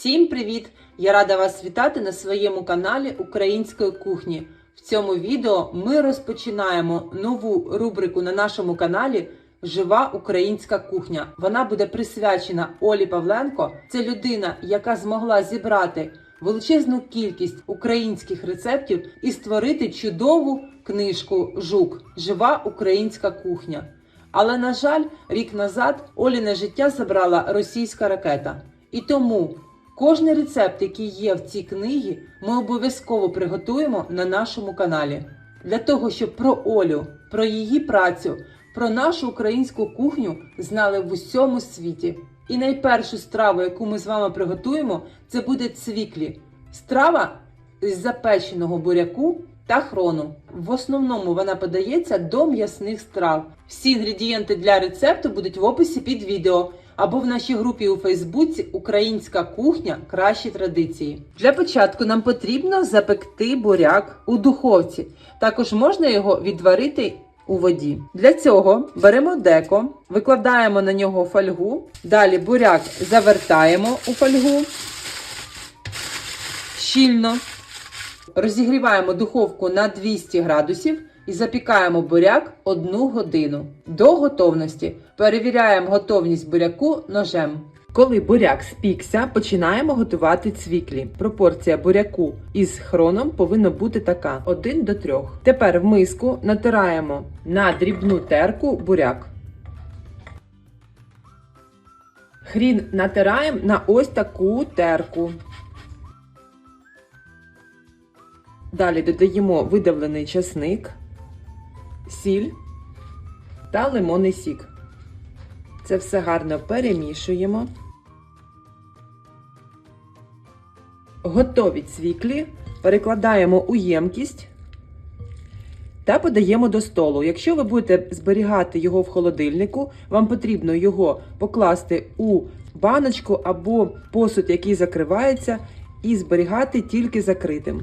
Всім привіт! Я рада вас вітати на своєму каналі Української кухні. В цьому відео ми розпочинаємо нову рубрику на нашому каналі Жива українська кухня. Вона буде присвячена Олі Павленко. Це людина, яка змогла зібрати величезну кількість українських рецептів і створити чудову книжку Жук Жива українська кухня. Але на жаль, рік назад Оліне життя забрала російська ракета. І тому кожний рецепт, який є в цій книгі, ми обов'язково приготуємо на нашому каналі. Для того, щоб про Олю, про її працю, про нашу українську кухню знали в усьому світі. І найпершу страву, яку ми з вами приготуємо, це буде цвіклі. Страва з запеченого буряку та хрону. В основному вона подається до м'ясних страв. Всі інгредієнти для рецепту будуть в описі під відео або в нашій групі у Фейсбуці Українська кухня кращі традиції. Для початку нам потрібно запекти буряк у духовці. Також можна його відварити у воді. Для цього беремо деко, викладаємо на нього фольгу. Далі буряк завертаємо у фольгу щільно. Розігріваємо духовку на 200 градусів і запікаємо буряк 1 годину. До готовності перевіряємо готовність буряку ножем. Коли буряк спікся, починаємо готувати цвіклі. Пропорція буряку із хроном повинна бути така: 1 до 3. Тепер в миску натираємо на дрібну терку буряк. Хрін натираємо на ось таку терку. Далі додаємо видавлений часник, сіль та лимонний сік. Це все гарно перемішуємо. Готові цвіклі перекладаємо у ємкість та подаємо до столу. Якщо ви будете зберігати його в холодильнику, вам потрібно його покласти у баночку або посуд, який закривається, і зберігати тільки закритим.